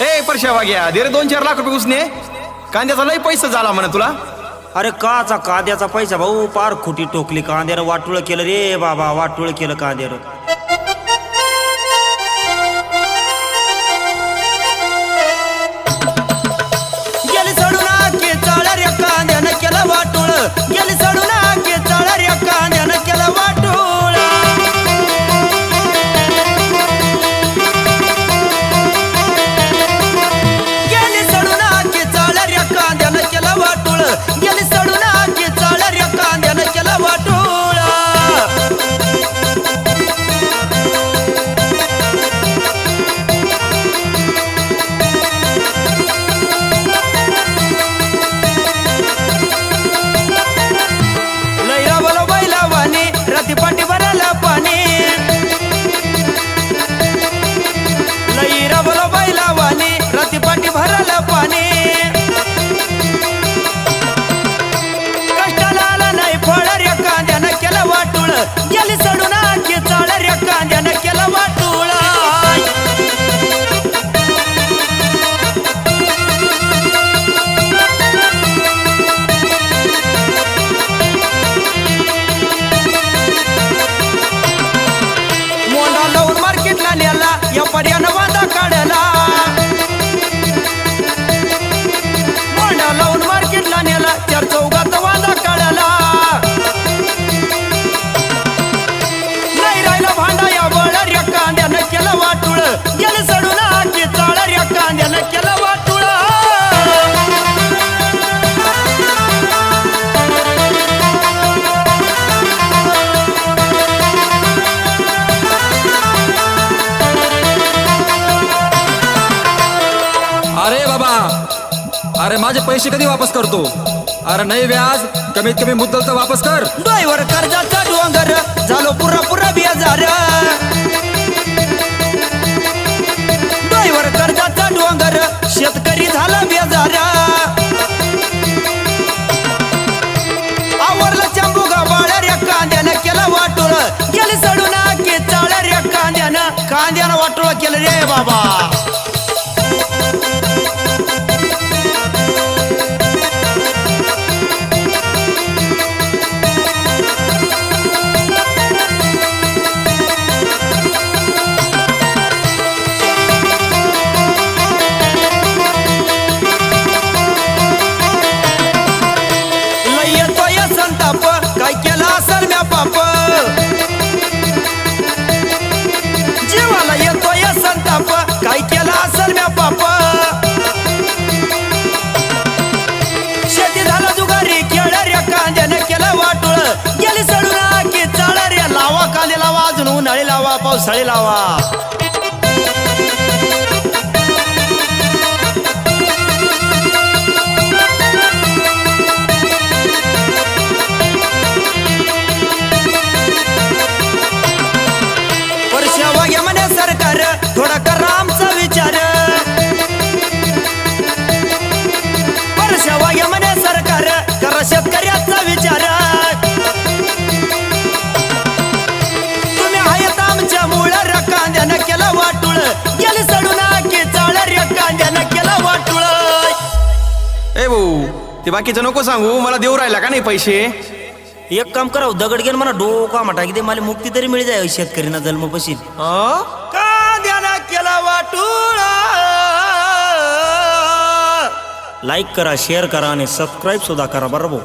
ए परशा वाग्या दे रे दोन चार लाख रुपये उसने. कांद्याचा लय पैसा झाला म्हणे तुला. अरे काचा कांद्याचा पैसा भाऊ पार खोटी टोकली कांद्यानं वाटुळ केलं रे बाबा वाटुळ केलं कांद्यानं. अरे माझे पैसे कधी वापस करतो? अरे नाही व्याज. कमीत कमी मुद्दल तर वापस कर. डोईवर कर्जाचा डोंगर. झालो पुरा पुरा बियाजार. डोईवर कर्जाचा डोंगर. शेतकरी झाला बेजार आवरला चंबू बाळ्या कांद्यानं केला वाटोळ. गेली सडून आखे चाळ्या कांद्यानं. कांद्यानं वाटोळ केलं रे बाबा. लावा पावसाळी लावा वर्षा वाग्या म्हणे सरकार थोडा करा आमचा विचार. वर्षा वाग्या म्हणे सरकार करा शेतकरी भाऊ ते बाकीचं नको सांगू मला देऊ राहिला का नाही पैसे? एक काम करावं दगड घेऊन मला डोका मटा की मला मुक्ती तरी मिळ जाय शेतकरीना जन्म पशील हं? कांद्यानं केला वाटुळ? लाईक करा शेअर करा आणि सबस्क्राईब सुद्धा करा बरोबर